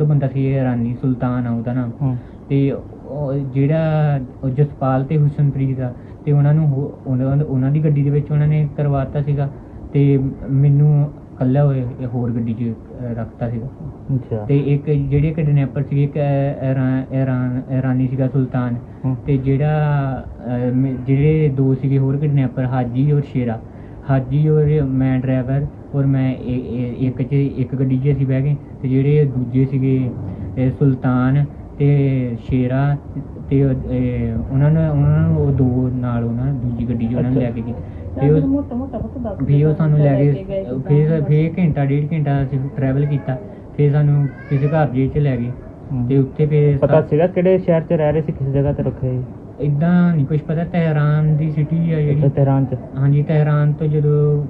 ਹੋਰ ਬੰਦਾ ਸੀ ਰਾਨੀ ਸੁਲਤਾਨ ਆ ਉਹਦਾ ਨਾਮ। ਤੇ ਜਿਹੜਾ ਜਸਪਾਲ ਤੇ ਹੁਸਨਪ੍ਰੀਤ ਆ ਤੇ ਉਹਨਾਂ ਨੂੰ ਉਹਨਾਂ ਦੀ ਗੱਡੀ ਦੇ ਵਿੱਚ ਉਹਨਾਂ ਨੇ ਕਰਵਾਤਾ ਸੀਗਾ ਤੇ ਮੈਨੂੰ ਕੱਲਾ ਹੋਏ ਹੋਰ ਗੱਡੀ 'ਚ ਰੱਖਤਾ ਸੀਗਾ। ਅੱਛਾ। ਤੇ ਇੱਕ ਜਿਹੜੇ ਕਿਡਨੈਪਰ ਸੀ ਇੱਕ ਇਰਾਨ ਇਰਾਨ ਸੀਗਾ ਸੁਲਤਾਨ। ਤੇ ਜਿਹੜਾ ਜਿਹੜੇ ਦੋ ਸੀਗੇ ਹੋਰ ਕਿਡਨੈਪਰ ਹਾਜੀ ਔਰ ਸ਼ੇਰਾ ਹਾਜੀ ਔਰ ਮੈਂ ਡਰਾਈਵਰ ਔਰ ਮੈਂ ਇੱਕ ਚ ਇੱਕ ਗੱਡੀ 'ਚ ਅਸੀਂ ਬਹਿ ਗਏ ਤੇ ਜਿਹੜੇ ਦੂਜੇ ਸੀਗੇ ਸੁਲਤਾਨ ਤੇ ਸ਼ੇਰਾ ਤੇ ਉਹ, ਇਹ, ਉਹਨਾਂ ਨੇ ਉਹਨਾਂ ਨੂੰ ਉਹ ਦੋ ਨਾਲ ਉਹਨਾਂ ਦੂਜੀ ਗੱਡੀ 'ਚ ਉਹਨਾਂ ਨੂੰ ਲੈ ਕੇ ਗਏ ਤੇ ਉਹ ਵੀ ਉਹ ਸਾਨੂੰ ਲੈ ਗਏ? ਫਿਰ ਫਿਰ ਘੰਟਾ ਡੇਢ ਘੰਟਾ ਅਸੀਂ ਟਰੈਵਲ ਕੀਤਾ ਫਿਰ ਸਾਨੂੰ ਕਿਸੇ ਘਰ ਜੇ ਚ ਲੈ ਗਏ ਹੂੰ। ਤੇ ਉੱਥੇ ਫਿਰ ਪਤਾ ਸੀਗਾ ਕਿਹੜੇ ਸ਼ਹਿਰ 'ਚ ਰਹਿ ਰਹੇ ਸੀ ਕਿਸ ਜਗ੍ਹਾ ਤੇ ਰੱਖੇ ਸੀ ਇਦਾਂ ਨਹੀਂ ਕੁਝ ਪਤਾ ਤਹਿਰਾਨ ਦੀ ਸਿਟੀ ਆ ਅੱਛਾ ਜਿਹੜੀ ਤਹਿਰਾਨ 'ਚ। ਹਾਂਜੀ ਤਹਿਰਾਨ ਤੋਂ ਜਦੋਂ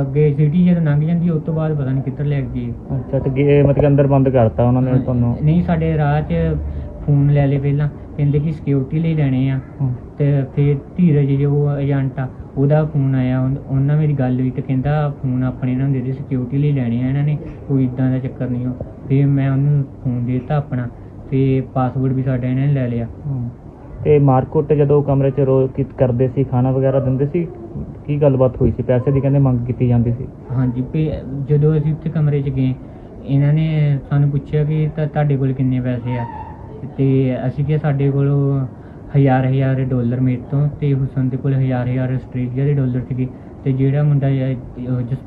ਅੱਗੇ ਸਿਟੀ ਜਦੋਂ ਲੰਘ ਜਾਂਦੀ ਉਸ ਤੋਂ ਬਾਅਦ ਪਤਾ ਨਹੀਂ ਕਿੱਧਰ ਲੈ ਗਏ ਅੱਛਾ ਤੇ ਗੇ- ਮਤਲਬ ਕਿ ਅੰਦਰ ਬੰਦ ਕਰਤਾ ਉਹਨਾਂ ਨੇ ਤੁਹਾਨੂੰ? ਨਹੀਂ ਸਾਡੇ ਰਾਹ 'ਚ ਫੋਨ ਲੈ ਲਏ ਪਹਿਲਾਂ। ਕਹਿੰਦੇ ਕਿ ਸਿਕਿਉਰਿਟੀ ਲਈ ਲੈਣੇ ਆ। ਤੇ ਫਿਰ ਧੀਰਜ ਜੋ ਏਜੰਟ ਆ ਉਹਦਾ ਫੋਨ ਆਇਆ। ਉਨ- ਉਹਨਾਂ ਮੇਰੀ ਗੱਲ ਹੋਈ ਤੇ ਕਹਿੰਦਾ ਫੋਨ ਆਪਣੇ ਨਾਲ ਦੇ ਦੇ ਸਿਕਿਉਰਿਟੀ ਲਈ ਲੈਣੇ ਆ ਇਹਨਾਂ ਨੇ। ਕੋਈ ਇਦਾਂ ਦਾ ਚੱਕਰ ਨਹੀਂ ਹੋ ਫਿਰ ਮੈਂ ਉਹਨੂੰ ਫੋਨ ਦਿੱਤਾ ਆਪਣਾ। ਤੇ ਪਾਸਵਰਡ ਵੀ ਸਾਡਾ ਇਹਨਾਂ ਨੇ ਲੈ ਲਿਆ। ਤੇ ਮਾਰਕੁੱਟ ਜਦੋਂ ਕਮਰੇ 'ਚ ਰੋ ਕੀ ਕਰਦੇ ਸੀ, ਖਾਣਾ ਵਗੈਰਾ ਦਿੰਦੇ ਸੀ, ਕੀ ਗੱਲਬਾਤ ਹੋਈ ਸੀ? ਪੈਸੇ ਦੀ ਕਹਿੰਦੇ ਮੰਗ ਕੀਤੀ ਜਾਂਦੀ ਸੀ। ਹਾਂਜੀ, ਵੀ ਜਦੋਂ ਅਸੀਂ ਉੱਥੇ ਕਮਰੇ 'ਚ ਗਏ, ਇਹਨਾਂ ਨੇ ਸਾਨੂੰ ਪੁੱਛਿਆ ਕਿ ਤਾਂ ਤੁਹਾਡੇ ਕੋਲ ਕਿੰਨੇ ਪੈਸੇ ਆ? ਤੇ ਅਸੀਂ ਕਿਹਾ ਸਾਡੇ ਕੋਲ ਹਜ਼ਾਰ ਹਜ਼ਾਰ ਡਾਲਰ ਮੇਰੇ ਤੋਂ, ਤੇ ਹੁਸਨ ਦੇ ਕੋਲ ਹਜ਼ਾਰ ਹਜ਼ਾਰ ਆਸਟ੍ਰੇਲੀਆ ਦੇ ਡਾਲਰ ਸੀਗੇ। ਤੇ ਜਿਹੜਾ ਮੁੰਡਾ ਇਹ- ਉਹ ਜਸ